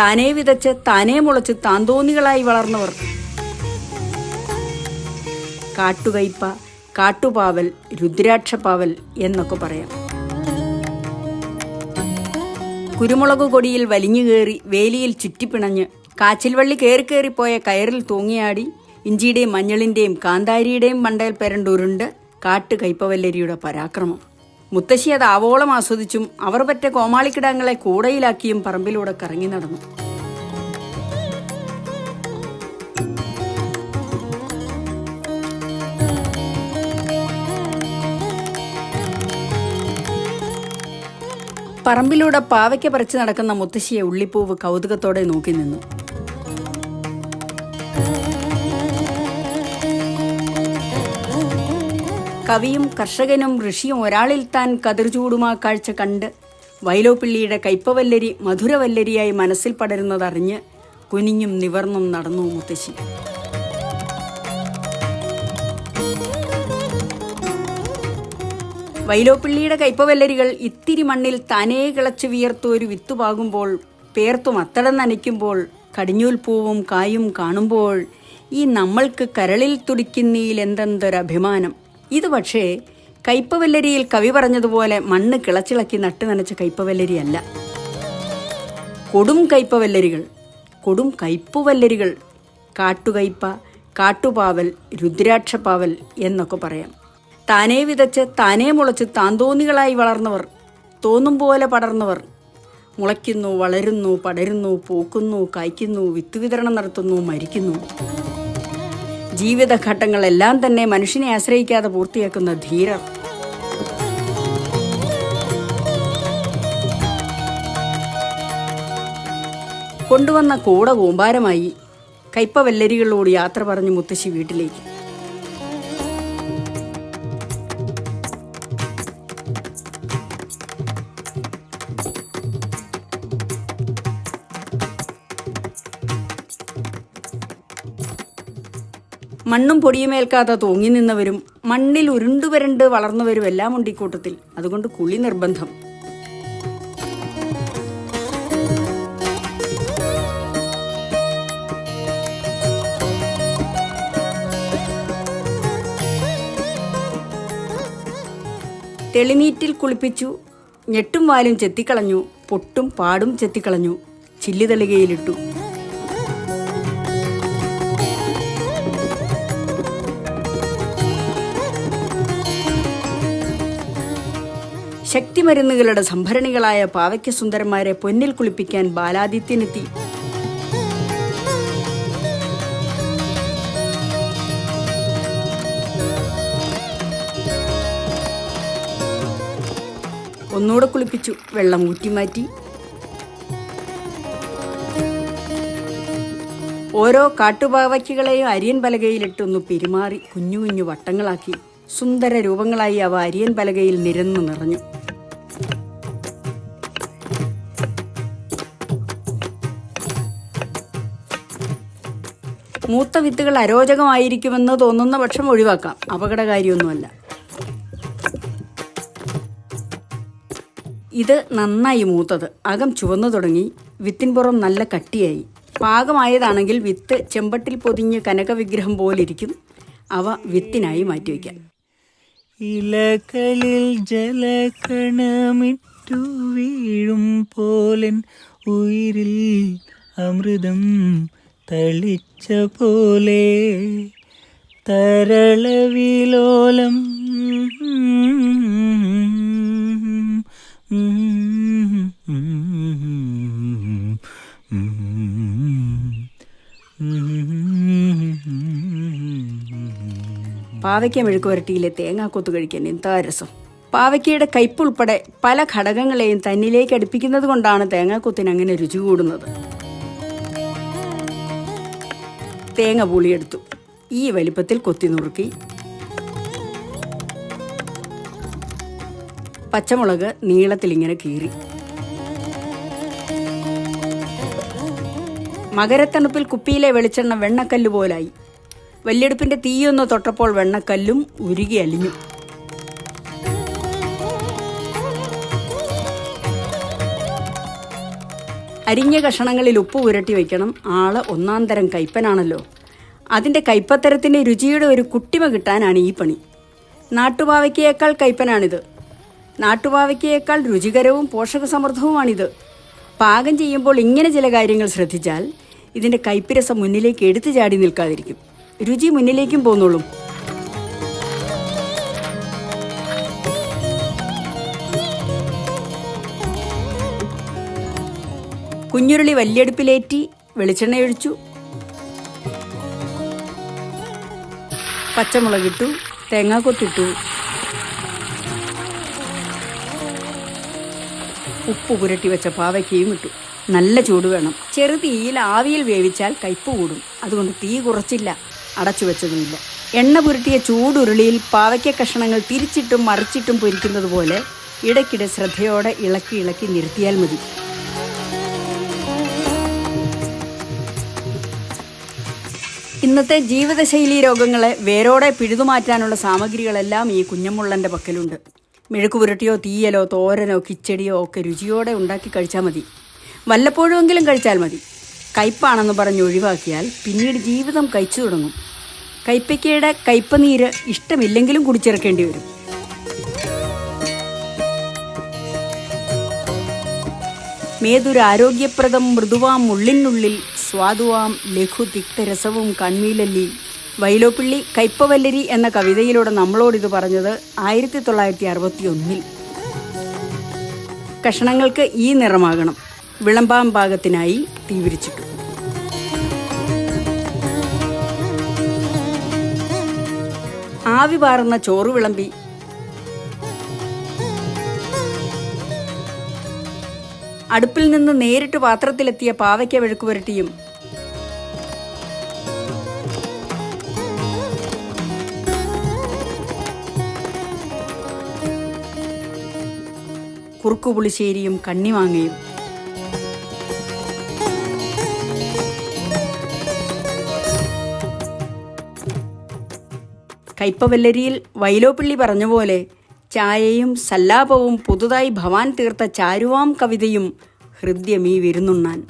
താനേ വിതച്ച് താനേ മുളച്ച് താന്തോന്നികളായി വളർന്നവർ. കാട്ടുകയ്പ കാട്ടുപാവൽ രുദ്രാക്ഷപാവൽ എന്നൊക്കെ പറയാം. കുരുമുളക് കൊടിയിൽ വലിഞ്ഞു കയറി വേലിയിൽ ചുറ്റിപ്പിണഞ്ഞ് കാച്ചിൽവള്ളി കയറി കയറിപ്പോയ കയറിൽ തൂങ്ങിയാടി ഇഞ്ചിയുടെയും മഞ്ഞളിന്റെയും കാന്താരിയുടെയും മണ്ടയിൽ പെരണ്ടുരുണ്ട് കാട്ടുകയ്പവല്ലരിയുടെ പരാക്രമം. മുത്തശ്ശി അത് ആവോളം ആസ്വദിച്ചും അവർ പറ്റ കോമാളിക്കിടങ്ങളെ കൂടയിലാക്കിയും പറമ്പിലൂടെ കറങ്ങി നടന്നു. പറമ്പിലൂടെ പാവയ്ക്ക് പറിച്ചു നടക്കുന്ന മുത്തശ്ശിയെ ഉള്ളിപ്പൂവ് കൗതുകത്തോടെ നോക്കി നിന്നു. കവിയും കർഷകനും ഋഷിയും ഒരാളിൽ താൻ കതിർചൂടുമാ കാഴ്ച കണ്ട് വൈലോപ്പിള്ളിയുടെ കൈപ്പവല്ലരി മധുരവല്ലരിയായി മനസ്സിൽ പടരുന്നതറിഞ്ഞ് കുനിഞ്ഞും നിവർന്നും നടന്നു മുത്തശ്ശി. വൈലോപ്പിള്ളിയുടെ കയ്പവല്ലരികൾ ഇത്തിരി മണ്ണിൽ താനേ കിളച്ചു വിയർത്തു ഒരു വിത്തുപാകുമ്പോൾ പേർത്തും അത്തടം നനയ്ക്കുമ്പോൾ കടിഞ്ഞൂൽ പൂവും കായും കാണുമ്പോൾ ഈ നമ്മൾക്ക് കരളിൽ തുടിക്കുന്നതിൽ എന്തെന്തൊരഭിമാനം. ഇത് പക്ഷേ കയ്പവല്ലരിയിൽ കവി പറഞ്ഞതുപോലെ മണ്ണ് കിളച്ചിളക്കി നട്ടു നനച്ച കയ്പവല്ലരിയല്ല. കൊടും കയ്പവല്ലരികൾ കൊടും കയ്പുവല്ലരികൾ കാട്ടുകയ്പ കാട്ടുപാവൽ രുദ്രാക്ഷപാവൽ എന്നൊക്കെ പറയാം. താനേ വിതച്ച് താനേ മുളച്ച് താന്തോന്നികളായി വളർന്നവർ തോന്നും പോലെ പടർന്നവർ. മുളയ്ക്കുന്നു വളരുന്നു പടരുന്നു പൂക്കുന്നു കായ്ക്കുന്നു വിത്ത് വിതരണം നടത്തുന്നു മരിക്കുന്നു. ജീവിതഘട്ടങ്ങളെല്ലാം തന്നെ മനുഷ്യനെ ആശ്രയിക്കാതെ പൂർത്തിയാക്കുന്ന ധീരർ. കൊണ്ടുവന്ന കൂട കൂമ്പാരമായി കയ്പവല്ലരികളോട് യാത്ര പറഞ്ഞു മുത്തശ്ശി വീട്ടിലേക്ക്. മണ്ണും പൊടിയുമേൽക്കാതെ തൂങ്ങി നിന്നവരും മണ്ണിൽ ഉരുണ്ടുവരണ്ട് വളർന്നവരും എല്ലാം ഉണ്ട് ഇക്കൂട്ടത്തിൽ അതുകൊണ്ട് കുളി നിർബന്ധം. തെളിനീറ്റിൽ കുളിപ്പിച്ചു ഞെട്ടും വാലും ചെത്തിക്കളഞ്ഞു പൊട്ടും പാടും ചെത്തിക്കളഞ്ഞു ചില്ലിതളികയിലിട്ടു ശക്തിമരുന്നുകളുടെ സംഭരണികളായ പാവയ്ക്ക സുന്ദരന്മാരെ പൊന്നിൽ കുളിപ്പിക്കാൻ ബാലാദിത്യനെത്തി. ഒന്നുകൂടെ കുളിപ്പിച്ചു വെള്ളം ഊറ്റിമാറ്റി. ഓരോ കാട്ടുപാവയ്ക്കുകളെയും അരിയൻ പലകയിലിട്ടൊന്ന് പെരുമാറി കുഞ്ഞു കുഞ്ഞു വട്ടങ്ങളാക്കി. സുന്ദര രൂപങ്ങളായി അവ അരിയൻ പലകയിൽ നിരന്നു നിറഞ്ഞു. മൂത്ത വിത്തുകൾ അരോചകമായിരിക്കുമെന്ന് തോന്നുന്ന പക്ഷം ഒഴിവാക്കാം. അപകടകാരിയൊന്നുമല്ല. ഇത് നന്നായി മൂത്തത്. അകം ചുവന്നു തുടങ്ങി. വിത്തിൻ പുറം നല്ല കട്ടിയായി. പാകമായതാണെങ്കിൽ വിത്ത് ചെമ്പട്ടിൽ പൊതിഞ്ഞ് കനകവിഗ്രഹം പോലിരിക്കും. അവ വിത്തിനായി മാറ്റിവെക്കാം ഇലകളിൽ ജലകണമിറ്റു വീഴും പോലൻ ഉയിരിൽ അമൃതം തളിച്ച പോലെ തരളവിലോലം. പാവയ്ക്ക മെഴുക്കുവരട്ടിയിലെ തേങ്ങാക്കൊത്ത് കഴിക്കാൻ എന്താ രസം? പാവയ്ക്കയുടെ കയ്പുൾപ്പെടെ പല ഘടകങ്ങളെയും തന്നിലേക്ക് അടുപ്പിക്കുന്നത് കൊണ്ടാണ് തേങ്ങാക്കൊത്തിന് അങ്ങനെ രുചി കൂടുന്നത്. തേങ്ങ പുളിയെടുത്തു. ഈ വലിപ്പത്തിൽ കൊത്തി നുറുക്കി. പച്ചമുളക് നീളത്തിൽ ഇങ്ങനെ കീറി. മകരത്തണുപ്പിൽ കുപ്പിയിലെ വെളിച്ചെണ്ണ വെണ്ണക്കല്ല് പോലായി. വല്യെടുപ്പിന്റെ തീയൊന്ന് തൊട്ടപ്പോൾ വെണ്ണക്കല്ലും ഉരുകി അലിഞ്ഞു. അരിഞ്ഞ കഷണങ്ങളിൽ ഉപ്പ് പുരട്ടി വയ്ക്കണം ആൾ ഒന്നാം തരം കയ്പനാണല്ലോ അതിന്റെ കയ്പത്തരത്തിന്റെ രുചിയുടെ ഒരു കുട്ടിമ കിട്ടാനാണ് ഈ പണി. നാട്ടുപാവയ്ക്കയേക്കാൾ കയ്പനാണിത് നാട്ടുപാവയ്ക്കയേക്കാൾ രുചികരവും പോഷകസമൃദ്ധവുമാണിത്. പാകം ചെയ്യുമ്പോൾ ഇങ്ങനെ ചില കാര്യങ്ങൾ ശ്രദ്ധിച്ചാൽ ഇതിന്റെ കയ്പ്പിരസം മുന്നിലേക്ക് എടുത്തു ചാടി നിൽക്കാതിരിക്കും. രുചി മുന്നിലേക്കും പോന്നോളും. കുഞ്ഞുരുളി വല്യടുപ്പിലേറ്റി വെളിച്ചെണ്ണയൊഴിച്ചു. പച്ചമുളകിട്ടു തേങ്ങ കൊത്തിട്ടു. ഉപ്പ് പുരട്ടി വെച്ച പാവയ്ക്കയും ഇട്ടു. നല്ല ചൂട് വേണം. ചെറുതീയിൽ ആവിയിൽ വേവിച്ചാൽ കയ്പ് കൂടും. അതുകൊണ്ട് തീ കുറച്ചില്ല. അടച്ചു വെച്ചതുമില്ല. എണ്ണ പുരട്ടിയ ചൂടുരുളിയിൽ പാവയ്ക്ക കഷണങ്ങൾ തിരിച്ചിട്ടും മറിച്ചിട്ടും പൊരിക്കുന്നത് പോലെ ഇടയ്ക്കിടെ ശ്രദ്ധയോടെ ഇളക്കി ഇളക്കി നിർത്തിയാൽ മതി. ഇന്നത്തെ ജീവിതശൈലി രോഗങ്ങളെ വേരോടെ പിഴുതുമാറ്റാനുള്ള സാമഗ്രികളെല്ലാം ഈ കുഞ്ഞമുള്ളന്റെ പക്കലുണ്ട്. മെഴുക്ക് പുരട്ടിയോ തീയലോ തോരനോ കിച്ചടിയോ ഒക്കെ രുചിയോടെ ഉണ്ടാക്കി കഴിച്ചാൽ മതി. വല്ലപ്പോഴുമെങ്കിലും കഴിച്ചാൽ മതി. കയ്പാണെന്ന് പറഞ്ഞ് ഒഴിവാക്കിയാൽ പിന്നീട് ജീവിതം കഴിച്ചു തുടങ്ങും. കയ്പ്പയ്ക്കയുടെ കയ്പനീര് ഇഷ്ടമില്ലെങ്കിലും കുടിച്ചിറക്കേണ്ടി വരും. മേതൊരു ആരോഗ്യപ്രദം മൃദുവാം ഉള്ളിനുള്ളിൽ സ്വാദുവാം ലഘു തിക്തരസവും കൺമീലല്ലി. വൈലോപ്പിള്ളി കൈപ്പവല്ലരി എന്ന കവിതയിലൂടെ നമ്മളോടിത് പറഞ്ഞത് ആയിരത്തി തൊള്ളായിരത്തി അറുപത്തി ഒന്നിൽ കഷണങ്ങൾക്ക് ഈ നിറമാകണം. വിളമ്പാം പാകത്തിനായി തീവിരിച്ചിട്ടു ആവി പാറുന്ന ചോറ് വിളമ്പി അടുപ്പിൽ നിന്ന് നേരിട്ട് പാത്രത്തിലെത്തിയ പാവയ്ക്ക വെഴുക്ക് പുരട്ടിയും. കുറുക്കുപുളിശ്ശേരിയും കണ്ണിമാങ്ങയും. കയ്പവല്ലരിയിൽ വൈലോപ്പിള്ളി പറഞ്ഞ പോലെ ചായയും സല്ലാപവും പുതുതായി ഭവാൻ തീർത്ത ചാരുവാം കവിതയും ഹൃദ്യമീ വിരുന്നുണ്ണാൻ.